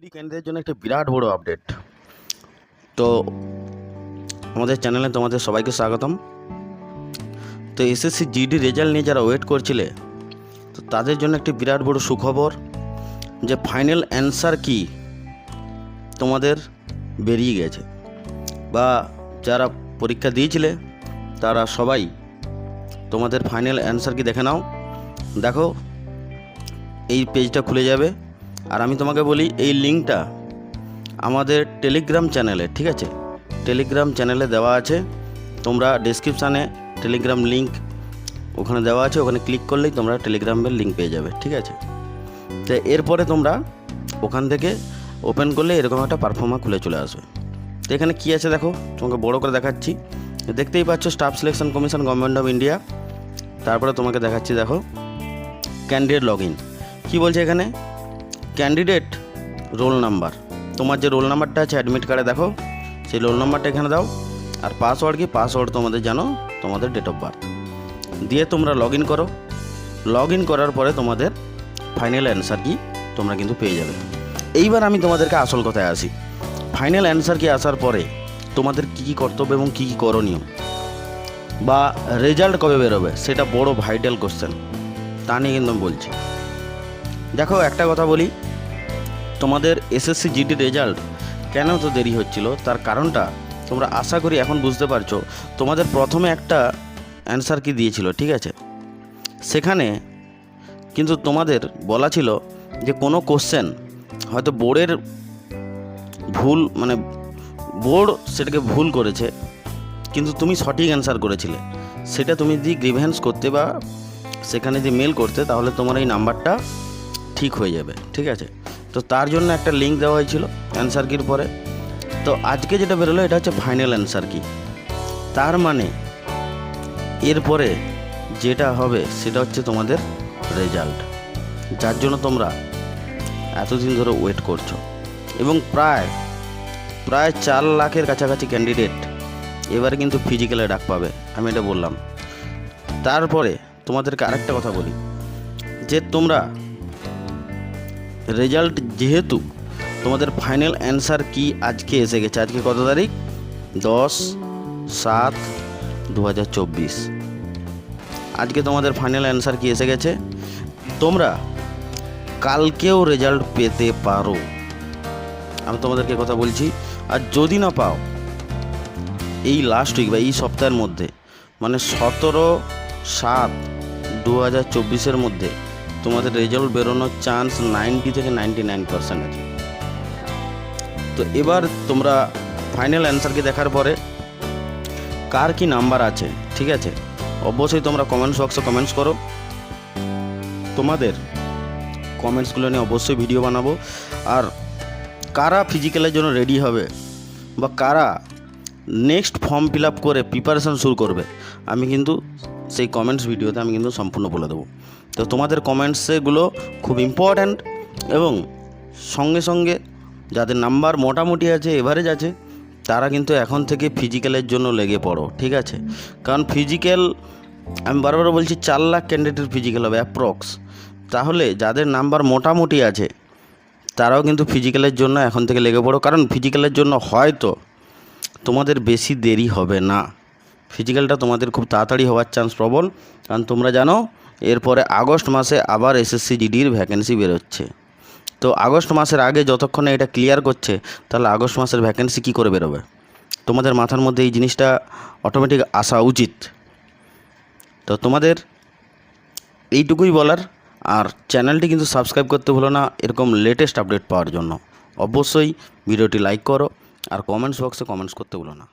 GD ক্যান্ডিডেটের জন্য একটা বিরাট বড় আপডেট তো আমাদের চ্যানেলে তোমাদের সবাইকে স্বাগতম। তো এসএসসি জিডি রেজাল্ট নিয়ে যারা ওয়েট করছিলে, তো তাদের জন্য একটি বিরাট বড় সুখবর যে ফাইনাল অ্যান্সার কি তোমাদের বেরিয়ে গেছে। বা যারা পরীক্ষা দিয়েছিলে, তারা সবাই তোমাদের ফাইনাল অ্যান্সার কি দেখে নাও। দেখো, এই পেজটা খুলে যাবে। আর আমি তোমাকে বলি, এই লিঙ্কটা আমাদের টেলিগ্রাম চ্যানেলে, ঠিক আছে? টেলিগ্রাম চ্যানেলে দেওয়া আছে। তোমরা ডেসক্রিপশানে টেলিগ্রাম লিঙ্ক ওখানে দেওয়া আছে, ওখানে ক্লিক করলেই তোমরা টেলিগ্রামের লিঙ্ক পেয়ে যাবে, ঠিক আছে? তো এরপরে তোমরা ওখান থেকে ওপেন করলে এরকম একটা পারফর্মা খুলে চলে আসবে। তো এখানে কী আছে দেখো, তোমাকে বড় করে দেখাচ্ছি। দেখতেই পাচ্ছ, staff selection commission, government of India. তারপরে তোমাকে দেখাচ্ছি দেখো, ক্যান্ডিডেট লগ ইন। কী বলছে এখানে? ক্যান্ডিডেট রোল নাম্বার তোমার যে রোল নাম্বারটা আছে অ্যাডমিট কার্ডে দেখো, সেই রোল নাম্বারটা এখানে দাও। আর পাসওয়ার্ড কি? পাসওয়ার্ড তোমাদের জানো, তোমাদের ডেট অফ বার্থ দিয়ে তোমরা লগ ইন করো। লগ ইন করার পরে তোমাদের ফাইনাল অ্যান্সার কি? তোমরা কিন্তু পেয়ে যাবে। এইবার আমি তোমাদেরকে আসল কথায় আসি। ফাইনাল অ্যান্সার কি আসার পরে তোমাদের কী কী কর্তব্য এবং কী কী করণীয়? বা রেজাল্ট কবে বেরোবে? সেটা বড় ভাইটাল কোশ্চেন তা নিয়ে কিন্তু আমি বলছি। দেখো, একটা কথা বলি। তোমাদের এসএসসি জিডি রেজাল্ট কেন তো দেরি হচ্ছিল? তার কারণটা তোমরা আশা করি এখন বুঝতে পারছ। তোমাদের প্রথমে একটা অ্যান্সার কি দিয়েছিল, ঠিক আছে? সেখানে কিন্তু তোমাদের বলা ছিল যে কোনো কোশ্চেন হয়তো বোর্ডের ভুল মানে বোর্ড সেটাকে ভুল করেছে, কিন্তু তুমি সঠিক অ্যান্সার করেছিলে। সেটা তুমি যদি গ্রিভেন্স করতে বা সেখানে যদি মেল করতে, তাহলে তোমার এই নাম্বারটা ঠিক হয়ে যাবে, ঠিক আছে? তো তার জন্য একটা লিঙ্ক দেওয়া হয়েছিল অ্যান্সার কির পরে। তো আজকে যেটা বেরোলো, এটা হচ্ছে ফাইনাল অ্যান্সার কি তার মানে এরপরে যেটা হবে, সেটা হচ্ছে তোমাদের রেজাল্ট যার জন্য তোমরা এতদিন ধরে ওয়েট করছ। এবং প্রায় প্রায় চার লাখের কাছাকাছি ক্যান্ডিডেট এবারে কিন্তু ফিজিক্যালে ডাক পাবে, আমি এটা বললাম। তারপরে তোমাদেরকে আরেকটা কথা বলি, যে তোমরা রেজাল্ট যেহেতু তোমাদের ফাইনাল অ্যান্সার কি আজকে এসে গেছে? আজকে কত তারিখ? দশ সাত দু আজকে তোমাদের ফাইনাল অ্যান্সার কি এসে গেছে? তোমরা কালকেও রেজাল্ট পেতে পারো। আমি তোমাদেরকে কথা বলছি, আর যদি না পাও, এই লাস্ট উইক বা এই সপ্তাহের মধ্যে মানে সতেরো সাত দু হাজার চব্বিশের মধ্যে তোমাদের রেজাল্ট বেরোনোর চান্স নাইনটি থেকে নাইনটি নাইন পার্সেন্ট আছে। তো এবার তোমরা ফাইনাল অ্যান্সারকে দেখার পরে কার কি নাম্বার আছে, ঠিক আছে? অবশ্যই তোমরা কমেন্টস বক্সে কমেন্টস করো। তোমাদের কমেন্টসগুলো নিয়ে অবশ্যই ভিডিও বানাবো। আর কারা ফিজিক্যালের জন্য রেডি হবে বা কারা নেক্সট ফর্ম ফিল আপ করে প্রিপারেশান শুরু করবে, আমি কিন্তু সেই কমেন্টস ভিডিওতে আমি কিন্তু সম্পূর্ণ বলে দেবো। তো তোমাদের কমেন্টসেগুলো খুব ইম্পর্ট্যান্ট এবং সঙ্গে সঙ্গে যাদের নাম্বার মোটামুটি আছে এভারেজ আছে, তারা কিন্তু এখন থেকে ফিজিক্যালের জন্য লেগে পড়ো, ঠিক আছে? কারণ ফিজিক্যাল আমি বারবার বলছি চার লাখ ক্যান্ডিডেটের ফিজিক্যাল হবে অ্যাপ্রক্স তাহলে যাদের নাম্বার মোটামুটি আছে, তারাও কিন্তু ফিজিক্যালের জন্য এখন থেকে লেগে পড়ো, কারণ ফিজিক্যালের জন্য হয়তো তোমাদের বেশি দেরি হবে না। ফিজিক্যালটা তোমাদের খুব তাড়াতাড়ি হওয়ার চান্স প্রবল। কারণ তোমরা জানো এরপরে আগস্ট মাসে আবার এসএসসি জিডির ভ্যাকেন্সি বেরোচ্ছে। তো আগস্ট মাসের আগে যতক্ষণে এটা ক্লিয়ার করছে, তাহলে আগস্ট মাসের ভ্যাকেন্সি কী করে বেরোবে? তোমাদের মাথার মধ্যে এই জিনিসটা অটোমেটিক আসা উচিত। তো তোমাদের এইটুকুই বলার, আর চ্যানেলটি কিন্তু সাবস্ক্রাইব করতে ভুলো না, এরকম লেটেস্ট আপডেট পাওয়ার জন্য। অবশ্যই ভিডিওটি লাইক করো, আর কমেন্টস বক্সে কমেন্টস করতে ভুলো না।